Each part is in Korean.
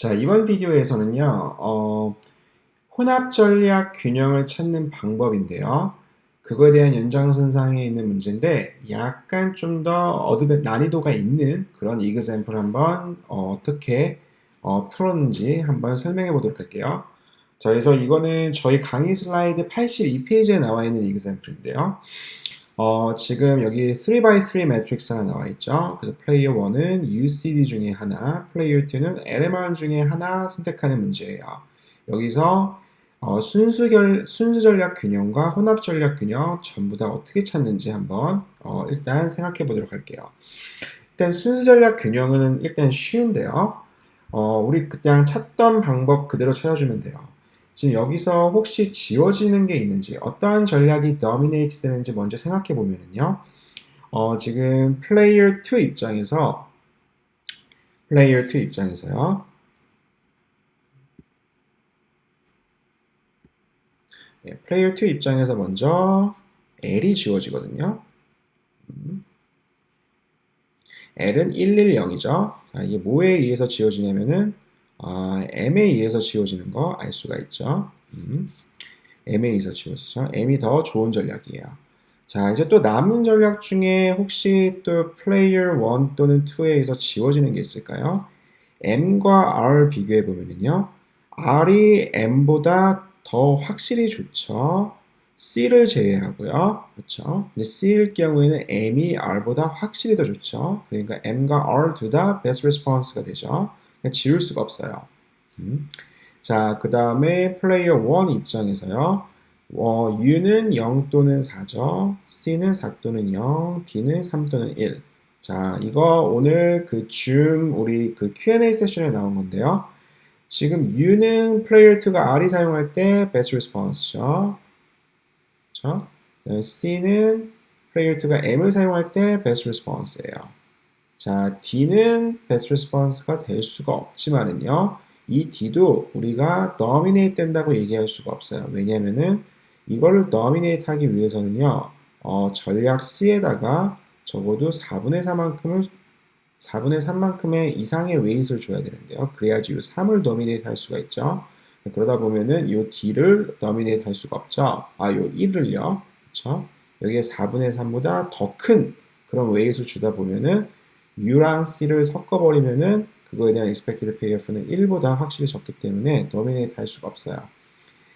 자, 이번 비디오에서는요, 어, 혼합 전략 균형을 찾는 방법인데요. 그거에 대한 연장선상에 있는 문제인데, 약간 좀 더 어드밴, 난이도가 있는 그런 이그샘플 한번 어, 떻게 어, 풀었는지 한번 설명해 보도록 할게요. 자, 그래서 이거는 저희 강의 슬라이드 82페이지에 나와 있는 이그샘플인데요. 어, 지금 여기 3x3 매트릭스가 나와 있죠. 그래서 플레이어 1은 UCD 중에 하나, 플레이어 2는 LMR 중에 하나 선택하는 문제예요. 여기서 어, 순수, 결, 순수 전략 균형과 혼합 전략 균형 전부 다 어떻게 찾는지 한번 어, 일단 생각해 보도록 할게요. 일단 순수 전략 균형은 일단 쉬운데요. 어, 우리 그냥 찾던 방법 그대로 찾아주면 돼요. 지금 여기서 혹시 지워지는 게 있는지 어떠한 전략이 dominate 되는지 먼저 생각해 보면은요. 어, 지금 player 2 입장에서 player 2 입장에서요. 네, player 2 입장에서 먼저 L이 지워지거든요. 음. L은 110이죠. 자, 이게 뭐에 의해서 지워지냐면은 아, M에 의해서 지워지는 거 알 수가 있죠. 음, M에 의해서 지워지죠. M이 더 좋은 전략이에요. 자, 이제 또 남은 전략 중에 혹시 또 플레이어 1 또는 2에 의해서 지워지는 게 있을까요? M과 R 비교해 보면은요. R이 M보다 더 확실히 좋죠. C를 제외하고요. 그렇죠? 근데 C일 경우에는 M이 R보다 확실히 더 좋죠. 그러니까 M과 R 둘 다 best response가 되죠. 지울 수가 없어요. 음. 자, 그 다음에 플레이어 1 입장에서요. 어, U는 0 또는 4죠. C는 4 또는 0, D는 3 또는 1. 자, 이거 오늘 그 줌 우리 그 Q&A 세션에 나온 건데요. 지금 U는 플레이어 2가 R이 사용할 때 best response죠. 그렇죠? C는 플레이어 2가 M을 사용할 때 best response예요. 자, D는 best response가 될 수가 없지만은요. 이 D도 우리가 dominate 된다고 얘기할 수가 없어요. 왜냐면은 이거를 dominate 하기 위해서는요. 어, 전략 C에다가 적어도 4분의 4만큼을 4분의 3만큼의 이상의 웨이트를 줘야 되는데요. 그래야지 이 3을 dominate 할 수가 있죠. 그러다 보면은 이 D를 dominate 할 수가 없죠. 아, 이 1을요. 그렇죠? 여기에 4분의 3보다 더 큰 그런 웨이트를 주다 보면은 U랑 C를 섞어버리면은 그거에 대한 expected payoff는 1보다 확실히 적기 때문에 dominate 할 수가 없어요.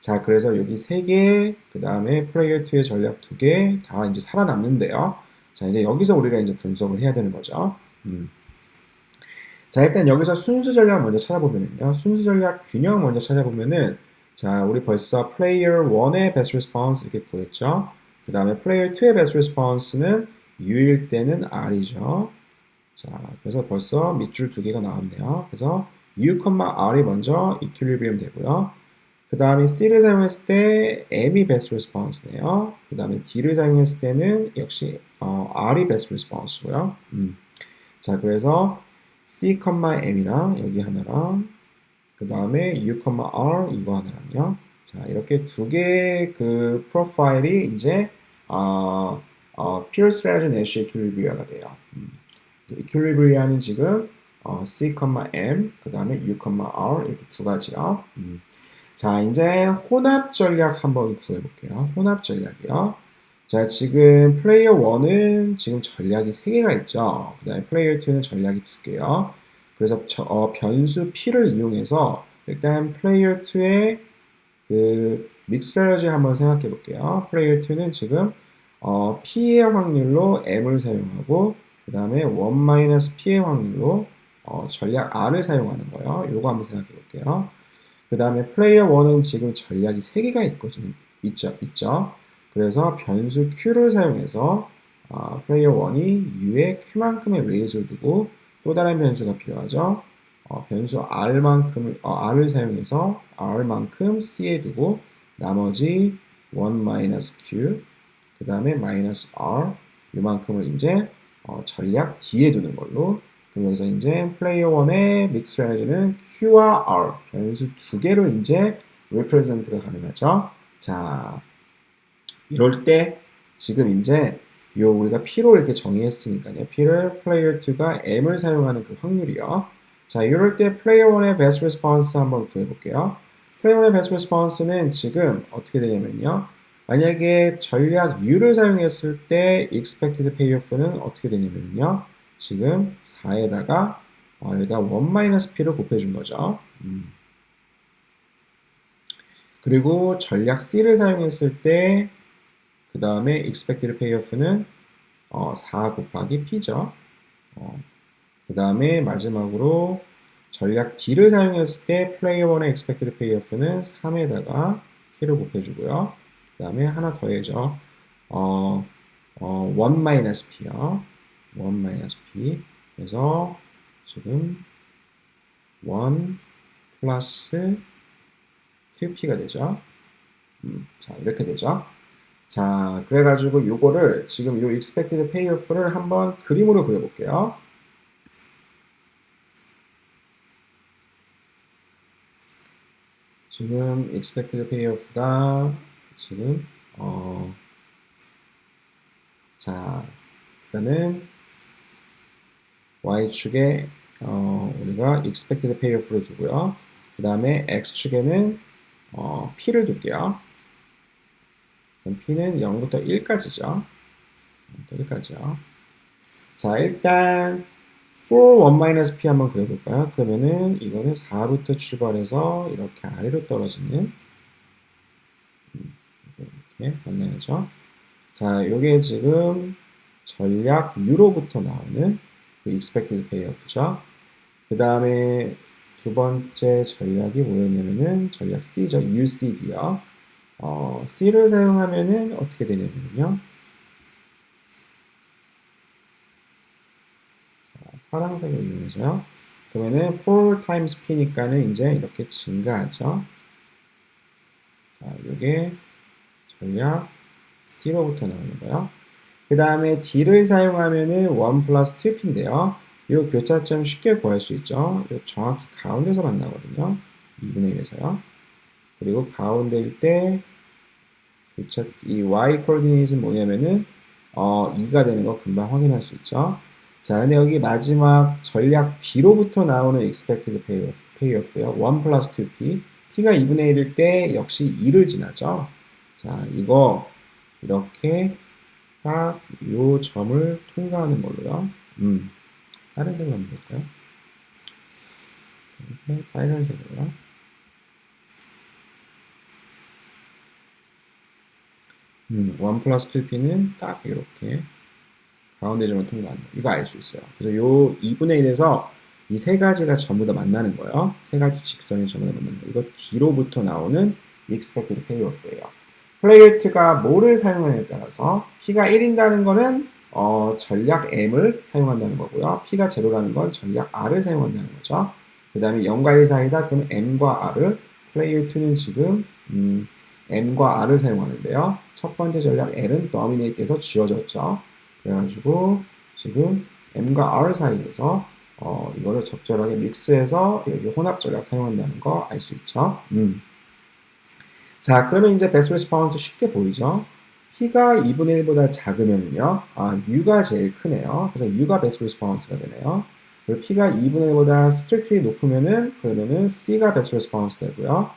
자, 그래서 여기 3개, 그 다음에 플레이어 2의 전략 2개 다 이제 살아남는데요. 자, 이제 여기서 우리가 이제 분석을 해야 되는 거죠. 음. 자, 일단 여기서 순수 전략 먼저 찾아보면은요. 순수 전략 균형 먼저 찾아보면은 자, 우리 벌써 플레이어 1의 best response 이렇게 구했죠. 그 다음에 플레이어 2의 best response는 U일 때는 R이죠. 자, 그래서 벌써 밑줄 두 개가 나왔네요. 그래서 U, R이 먼저 equilibrium 되고요. 그 다음에 C를 사용했을 때 M이 best response네요. 그 다음에 D를 사용했을 때는 역시 어, R이 best response고요. 음. 자, 그래서 C, M이랑 여기 하나랑 그 다음에 U, R 이거 하나랑요. 자, 이렇게 두 개의 그 프로파일이 이제 어, 어, pure strategy Nash equilibrium가 돼요. 음. Equilibrium은 지금 어, C, M, 그 다음에 U, R 이렇게 두 가지요. 음. 자, 이제 혼합 전략 한번 구해볼게요. 혼합 전략이요. 자, 지금 플레이어 1은 지금 전략이 3개가 있죠. 그 다음에 플레이어 2는 전략이 2개요. 그래서 저, 어, 변수 P를 이용해서 일단 플레이어 2의 그 믹스러지 한번 생각해 볼게요. 플레이어 2는 지금 어, P의 확률로 M을 사용하고 그 다음에 1-P의 확률로 어, 전략 R을 사용하는 거예요. 요거 한번 생각해 볼게요. 그 다음에 플레이어 1은 지금 전략이 3개가 있거든요. 있죠. 있죠. 그래서 변수 Q를 사용해서 어, 플레이어 1이 U에 Q만큼의 웨이트를 두고 또 다른 변수가 필요하죠. 어, 변수 R만큼, 어, R을 사용해서 R만큼 C에 두고 나머지 1-Q 그 다음에 마이너스 R 이만큼을 이제 어, 전략 D에 두는 걸로 그럼 여기서 이제 플레이어 1의 믹스 스트레지는 Q와 R 변수 두 개로 이제 represent가 가능하죠. 자, 이럴 때 지금 이제 요 우리가 P로 이렇게 정의했으니까요. P를 플레이어 2가 M을 사용하는 그 확률이요. 자, 이럴 때 플레이어 1의 best response 한번 구해볼게요. 플레이어 1의 best response는 지금 어떻게 되냐면요. 만약에 전략 U를 사용했을 때 expected payoff는 어떻게 되냐면요. 지금 4에다가 어, 여기다 1-p를 곱해준 거죠. 음. 그리고 전략 C를 사용했을 때 그 다음에 expected payoff는 어, 4 곱하기 P죠. 어, 그 다음에 마지막으로 전략 D를 사용했을 때 player 1의 expected payoff는 3에다가 P를 곱해주고요. 그 다음에 하나 더해죠. 어, 어, 1 마이너스 P요. 1 마이너스 P. 그래서 지금 1 플러스 2P가 되죠. 음, 자, 이렇게 되죠. 자, 그래가지고 요거를 지금 요 expected payoff를 한번 그림으로 그려볼게요. 지금 expected payoff가 지금 어, 자, 일단은 y축에 어, 우리가 expected payoff를 두고요. 그 다음에 x축에는 어, p를 둘게요. 그럼 p는 0부터 1까지죠. 0부터 1까지요. 자, 일단 for 1 p 한번 그려볼까요? 그러면은 이거는 4부터 출발해서 이렇게 아래로 떨어지는 음, 이렇게 만나야죠. 자, 요게 지금 전략 U로부터 나오는 그 expected payoff죠. 그 다음에 두 번째 전략이 뭐였냐면은 전략 C죠. UCD요. 어, C를 사용하면은 어떻게 되냐면요. 파란색을 이용해서요. 그러면은 4 times p니까는 이제 이렇게 증가하죠. 자, 이게 전략 C로부터 나오는 거요. 그 다음에 D를 사용하면은 1 플러스 2p인데요. 이 교차점 쉽게 구할 수 있죠. 이 정확히 가운데서 만나거든요. 2분의 1에서요. 그리고 가운데일 때 교차 이 y 코디네이트는 뭐냐면은 어 2가 되는 거 금방 확인할 수 있죠. 자, 근데 여기 마지막 전략 B로부터 나오는 expected payoff, payoff요. 1 플러스 2p. t가 2분의 1일 때 역시 2를 지나죠. 자, 이거 이렇게 딱 요 점을 통과하는 걸로요. 음. 다른 색으로 한번 볼까요? 빨간색으로요. 음, 1 플러스 2p는 딱 이렇게 가운데 점을 통과하는 거. 이거 알 수 있어요. 그래서 요 2분의 1에서 이 세 가지가 전부 다 만나는 거예요. 세 가지 직선이 전부 다 만나는 거. 이거 D로부터 나오는 expected payoff예요. 플레이트가 뭐를 사용하냐에 따라서 P가 1인다는 거는 어, 전략 M을 사용한다는 거고요. P가 제로라는 건 전략 R을 사용한다는 거죠. 그 다음에 0과 1 사이다. 그럼 M과 R을 플레이어 2는 지금 음, M과 R을 사용하는데요. 첫 번째 전략 L은 dominate에서 지워졌죠. 그래가지고 지금 M과 R 사이에서 어, 이거를 적절하게 믹스해서 여기 혼합 전략 사용한다는 거 알 수 있죠. 음. 자, 그러면 이제 베스트 레스폰스 쉽게 보이죠? P가 2분의 1보다 작으면요, 아, U가 제일 크네요. 그래서 U가 베스트 레스폰스가 되네요. 그리고 P가 2분의 1보다 스트릭트리 높으면은, 그러면은 C가 베스트 레스폰스 되고요.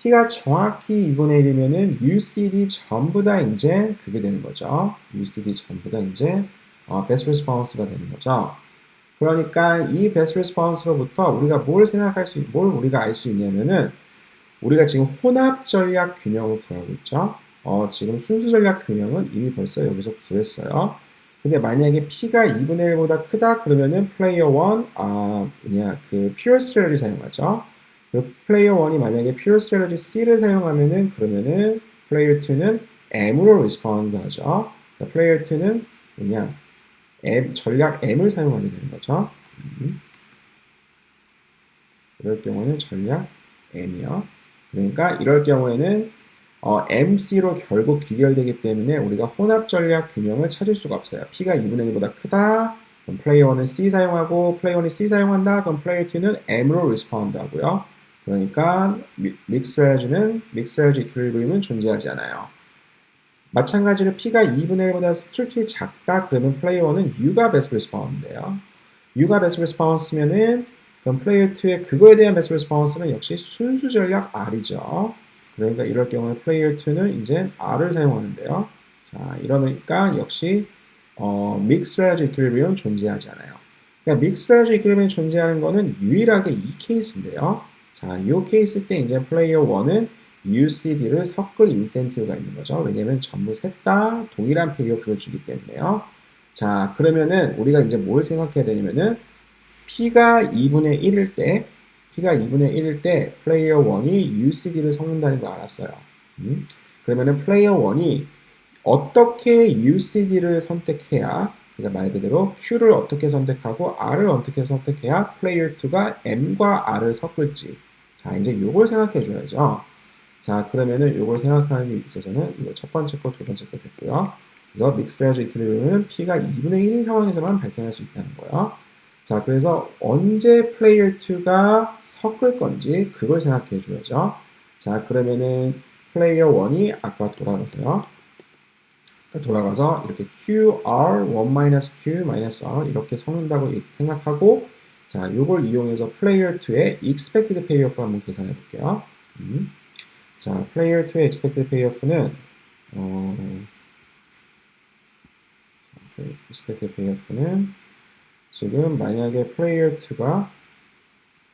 P가 정확히 2분의 1이면은 UCD 전부 다 이제 그게 되는 거죠. UCD 전부 다 이제 어, best response가 되는 거죠. 그러니까 이 best response로부터 우리가 뭘 생각할 수, 뭘 우리가 알 수 있냐면은 우리가 지금 혼합 전략 균형을 구하고 있죠. 어, 지금 순수 전략 균형은 이미 벌써 여기서 구했어요. 근데 만약에 P가 2분의 1보다 크다 그러면은 플레이어 1, 아, 뭐냐, 그 pure strategy 사용하죠. 그 플레이어 1이 만약에 pure strategy C를 사용하면은 그러면은 플레이어 2는 M으로 respond 하죠. 그러니까 플레이어 2는 뭐냐, M, 전략 M을 사용하게 되는 거죠. 음. 이럴 경우는 전략 M이요. 그러니까 이럴 경우에는 어, MC로 결국 귀결되기 때문에 우리가 혼합 전략 균형을 찾을 수가 없어요. P가 2분의 1보다 크다. 그럼 플레이어 1은 C 사용하고 플레이어 1이 C 사용한다. 그럼 플레이어 2는 M으로 리스폰드 하고요. 그러니까 믹스레지는 믹스레지 이퀄리브리움은 존재하지 않아요. 마찬가지로 P가 2분의 1보다 스트릭트리 작다. 그러면 플레이어 1은 U가 베스트 리스폰드인데요. U가 베스트 리스폰스면은 그럼 플레이어 2의 그거에 대한 베스트 리스폰스는 역시 순수 전략 R이죠. 그러니까 이럴 경우에 플레이어 2는 이제 R을 사용하는데요. 자, 이러니까 역시 어, 믹스 스트래지 이퀄리브리움 존재하지 않아요. 그러니까 믹스 스트래지 이퀄리브리움 존재하는 거는 유일하게 이 케이스인데요. 자, 이 케이스 때 이제 플레이어 1은 UCD를 섞을 인센티브가 있는 거죠. 왜냐면 전부 셋 다 동일한 페이오프를 주기 때문에요. 자, 그러면은 우리가 이제 뭘 생각해야 되냐면은 P가 2분의 1일 때, P가 2분의 1일 때 플레이어 1이 UCD를 섞는다는 거 알았어요. 음? 그러면은 플레이어 1이 어떻게 UCD를 선택해야, 그러니까 말 그대로 Q를 어떻게 선택하고 R을 어떻게 선택해야 플레이어 2가 M과 R을 섞을지. 자, 이제 요걸 생각해 줘야죠. 자, 그러면은 요걸 생각하는 데 있어서는 이거 첫 번째 거, 두 번째 거 됐고요. 그래서 믹스레이저 이퀄리브리움은 P가 2분의 1인 상황에서만 발생할 수 있다는 거예요. 자, 그래서 언제 플레이어 2가 섞을 건지 그걸 생각해 줘야죠. 자, 그러면은 플레이어 1이 아까 돌아가서요. 돌아가서 이렇게 QR 1 Q R 이렇게 섞는다고 생각하고 자, 요걸 이용해서 플레이어 2의 expected payoff 한번 계산해 볼게요. 음. 자, player 2의 expected payoff는 어, expected payoff는 지금 만약에 player 2가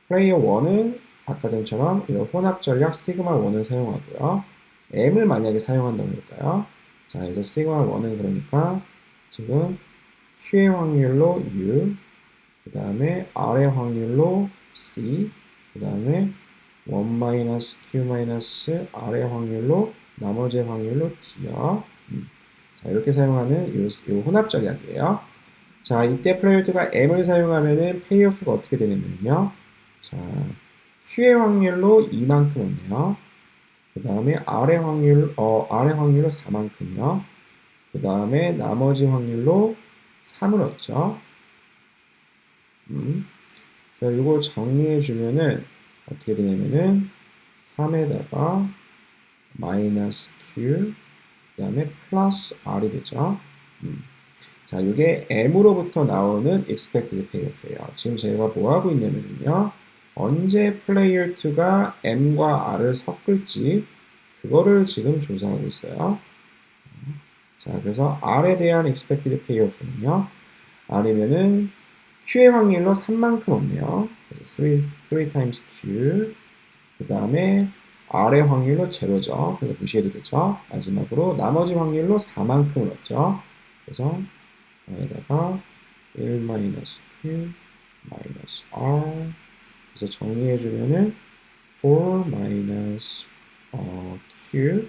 player 1은 아까 전처럼 이런 혼합 전략 시그마 1을 사용하고요. m을 만약에 사용한다고 할까요? 자, 그래서 시그마 1은 그러니까 지금 q의 확률로 u, 그 다음에 r의 확률로 c, 그 다음에 1 마이너스 q 마이너스 r의 확률로 나머지 확률로 t요. 음. 자 이렇게 사용하는 요, 요 혼합 전략이에요. 자 이때 플레이어트가 m을 사용하면은 페이오프가 어떻게 되냐면요. 자 q의 확률로 2만큼 얻네요. 그 다음에 r의 확률 어 r의 확률로 4만큼이요. 그 다음에 나머지 확률로 3을 얻죠. 음. 자 이거 정리해 주면은 어떻게 되냐면은 3에다가 마이너스 q 그 다음에 플러스 r이 되죠. 음. 자, 이게 m으로부터 나오는 expected payoff예요. 지금 제가 뭐 하고 있냐면요. 언제 player 2가 m과 r을 섞을지 그거를 지금 조사하고 있어요. 자, 그래서 r에 대한 expected payoff는요. r이면은 q의 확률로 3만큼 없네요. 3, 3 times q. 그 다음에 r의 확률로 제로죠. 그래서 무시해도 되죠. 마지막으로 나머지 확률로 4만큼을 얻죠. 그래서 여기다가 1 마이너스 q 마이너스 r 그래서 정리해 주면은 4 마이너스 어, q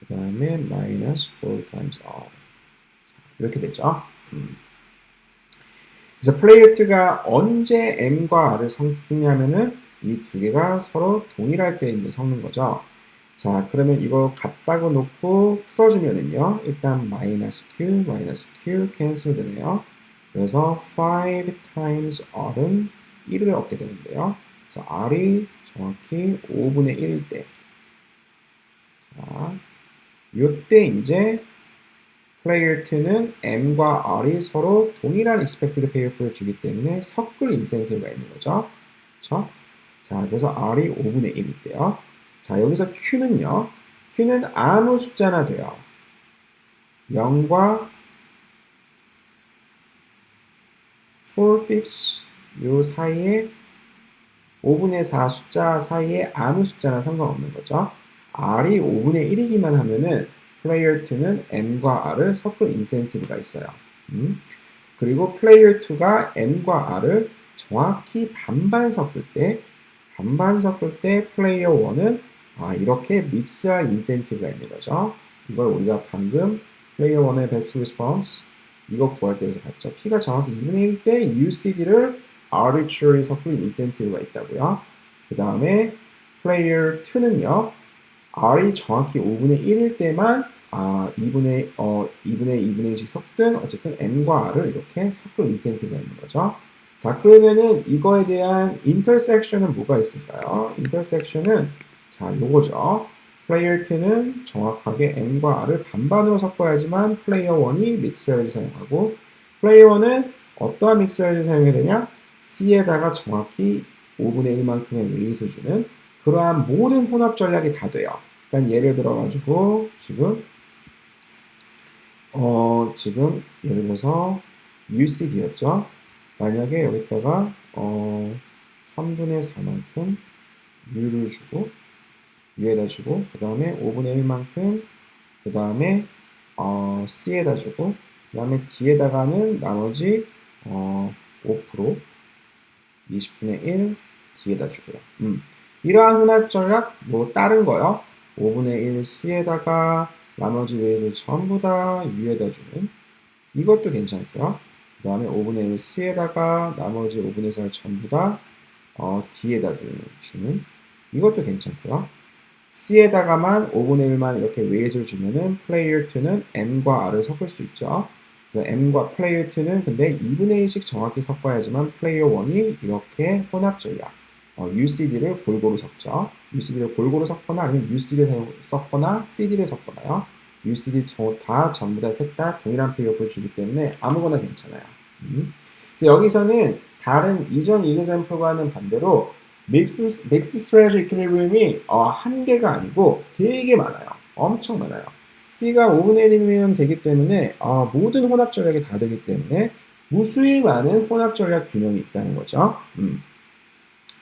그 다음에 마이너스 4 times r 이렇게 되죠. 음. 그래서 플레이트가 언제 m과 r을 섞냐면은 이 두 개가 서로 동일할 때 이제 섞는 거죠. 자, 그러면 이거 같다고 놓고 풀어주면은요. 일단 마이너스 q, 마이너스 q 캔슬 되네요. 그래서 5 times r은 1을 얻게 되는데요. 그래서 r이 정확히 5분의 1일 때. 자, 요때 이제 플레이어 2는 M과 R이 서로 동일한 expected payoff를 주기 때문에 섞을 인센티브가 있는 거죠. 그렇죠? 자, 그래서 R이 5분의 1일 때요. 자, 여기서 Q는요. Q는 아무 숫자나 돼요. 0과 4 fifths 요 사이에 5분의 4 숫자 사이에 아무 숫자나 상관없는 거죠. R이 5분의 1이기만 하면은 플레이어 2는 M과 R을 섞을 인센티브가 있어요. 음? 그리고 플레이어 2가 M과 R을 정확히 반반 섞을 때 반반 섞을 때 플레이어 1은 아, 이렇게 믹스할 인센티브가 있는 거죠. 이걸 우리가 방금 플레이어 1의 베스트 리스폰스 이거 구할 때에서 봤죠. P가 정확히 2분의 1일 때 UCD를 arbitrary 섞을 인센티브가 있다고요. 그 다음에 플레이어 2는요. R이 정확히 5분의 1일 때만 아, 2분의, 어, 2분의 2분의 1씩 섞든 어쨌든 M과 R을 이렇게 섞을 인센티브가 있는 거죠. 자, 그러면은 이거에 대한 인터섹션은 뭐가 있을까요? 인터섹션은 자, 요거죠. 플레이어 2는 정확하게 M과 R을 반반으로 섞어야지만 플레이어 1이 믹스웨어를 사용하고 플레이어 1은 어떠한 믹스웨어를 사용해야 되냐? C에다가 정확히 5분의 1만큼의 웨이트를 주는 그러한 모든 혼합 전략이 다 돼요. 그러니까 예를 들어가지고 지금 어 지금 예를 들어서 UCD였죠. 만약에 여기다가 어 3분의 4만큼 U를 주고 U에다 주고 그 다음에 5분의 1만큼 그 다음에 어, C에다 주고 그 다음에 D에다가는 나머지 어, 5% 20분의 1 D에다 주고요. 음. 이러한 혼합 전략 뭐 다른 거요. 5분의 1 C에다가 나머지 외에서 전부 다 U에다 주는 이것도 괜찮고요. 그 다음에 5분의 1 C에다가 나머지 5분의 4를 전부 다 어, D에다 주는 이것도 괜찮고요. C에다가만 5분의 1만 이렇게 웨이트를 주면은 플레이어 2는 M과 R을 섞을 수 있죠. 그래서 M과 플레이어 2는 근데 2분의 1씩 정확히 섞어야지만 플레이어 1이 이렇게 혼합 전략 어, UCD를 골고루 섞죠. UCD를 골고루 섞거나 아니면 UCD를 섞거나 CD를 섞거나요. UCD 저- 다 전부 다 셋 다 동일한 페이업을 주기 때문에 아무거나 괜찮아요. 음. 그래서 여기서는 다른 이전 이그샘플과는 반대로 믹스 믹스 스트레지 이퀄리브리움이 어, 한 개가 아니고 되게 많아요. 엄청 많아요. C가 5분의 1이면 되기 때문에 어, 모든 혼합 전략이 다 되기 때문에 무수히 많은 혼합 전략 균형이 있다는 거죠. 음.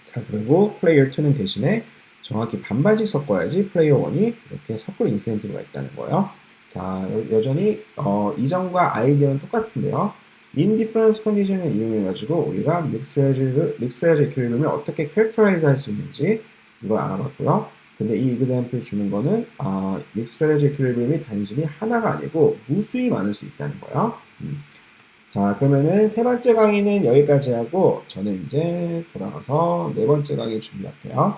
자 그리고 플레이어 2는 대신에 정확히 반반씩 섞어야지 플레이어 1이 이렇게 섞을 인센티브가 있다는 거예요. 자 여, 전히 어, 이전과 아이디어는 똑같은데요. 인디퍼런스 컨디션을 이용해가지고 우리가 믹스레지를 믹스레지 이퀄리브를 어떻게 캐릭터라이즈 할 수 있는지 이걸 알아봤고요. 근데 이 example 주는 거는 아, 믹스레지 이퀄리브이 단순히 하나가 아니고 무수히 많을 수 있다는 거예요. 음. 자 그러면은 세 번째 강의는 여기까지 하고 저는 이제 돌아가서 네 번째 강의 준비할게요.